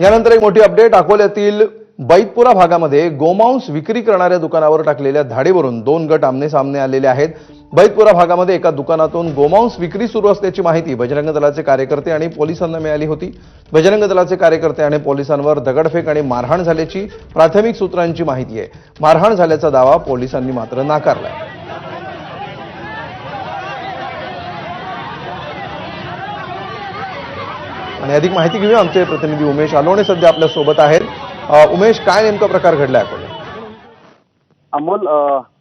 यानंतर एक मोठी अपडेट अकोल्यातील बैतपुरा भागामध्ये गोमांस विक्री करणाऱ्या दुकानावर टाकलेल्या धाडीवरून दोन गट आमने सामने आलेले आहेत. बैतपुरा भागामध्ये एका दुकानातून गोमांस विक्री सुरू असल्याची माहिती बजरंग दलाचे कार्यकर्ते आणि पोलिसांना मिळाली होती. बजरंग दलाचे कार्यकर्ते आणि पोलिसांवर दगडफेक आणि मारहाण झाल्याची प्राथमिक सूत्रांची माहिती आहे. मारहाण झाल्याचा दावा पोलिसांनी मात्र नाकारलाय. आणि अधिक माहिती घेऊया आमचे प्रतिनिधी उमेश आलोणे सध्या आपल्यासोबत आहेत. उमेश काय नेमका प्रकार घडलाय अकोला अमोल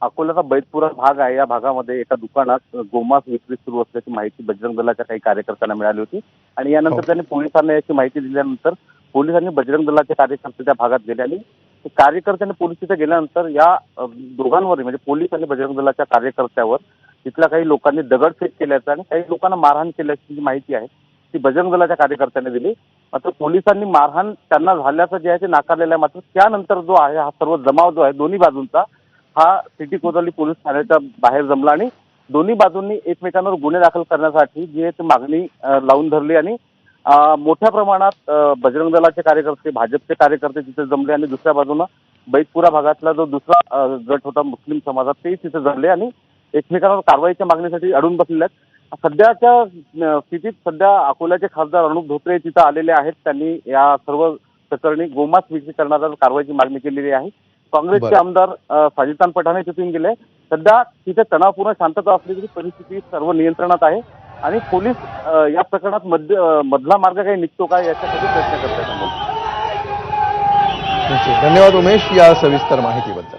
अकोल्याचा बैतपुरा भाग आहे. या भागामध्ये एका दुकानात गोमास विक्री सुरू असल्याची माहिती बजरंग दलाच्या काही कार्यकर्त्यांना मिळाली होती. आणि यानंतर हो. त्यांनी पोलिसांना याची माहिती दिल्यानंतर पोलिसांनी बजरंग दलाचे कार्यकर्ते त्या भागात गेले आणि कार्यकर्त्यांनी पोलीस तिथे गेल्यानंतर या दोघांवर म्हणजे पोलीस आणि बजरंग दलाच्या कार्यकर्त्यावर तिथल्या काही लोकांनी दगडफेक केल्याचं आणि काही लोकांना मारहाण केल्याची माहिती आहे ती बजरंग दलाच्या कार्यकर्त्यांनी दिली. मात्र पोलिसांनी मारहाण त्यांना झाल्याचं जे आहे ते नाकारलेलं आहे. मात्र त्यानंतर जो आहे हा सर्व जमाव जो आहे दोन्ही बाजूंचा हा सिटी कोतवाली पोलीस ठाण्याच्या बाहेर जमला आणि दोन्ही बाजूंनी एकमेकांवर गुन्हे दाखल करण्यासाठी जी आहे ती मागणी लावून धरली आणि मोठ्या प्रमाणात बजरंग दलाचे कार्यकर्ते भाजपचे कार्यकर्ते तिथे जमले आणि दुसऱ्या बाजूनं बैतपुरा भागातला जो दुसरा गट होता मुस्लिम समाजात ते तिथे जमले आणि एकमेकांवर कारवाईच्या मागणीसाठी अडून बसलेले आहेत. सध्याच्या स्थितीत सध्या अकोल्याचे खासदार अनुप धोत्रे तिथं आलेले आहेत. त्यांनी या सर्व प्रकरणी गोमास विक्री करण्याचा कारवाईची मागणी केलेली आहे. काँग्रेसचे. आमदार अ, साजिदखान पठाण तिथून गेले. सध्या तिथे तणावपूर्ण शांतता असली तरी परिस्थिती सर्व नियंत्रणात आहे. आणि पोलीस या प्रकरणात मध्य मधला मार्ग काही निघतो का याच्यासाठी प्रयत्न करत आहेत धन्यवाद उमेश या सविस्तर माहितीबद्दल.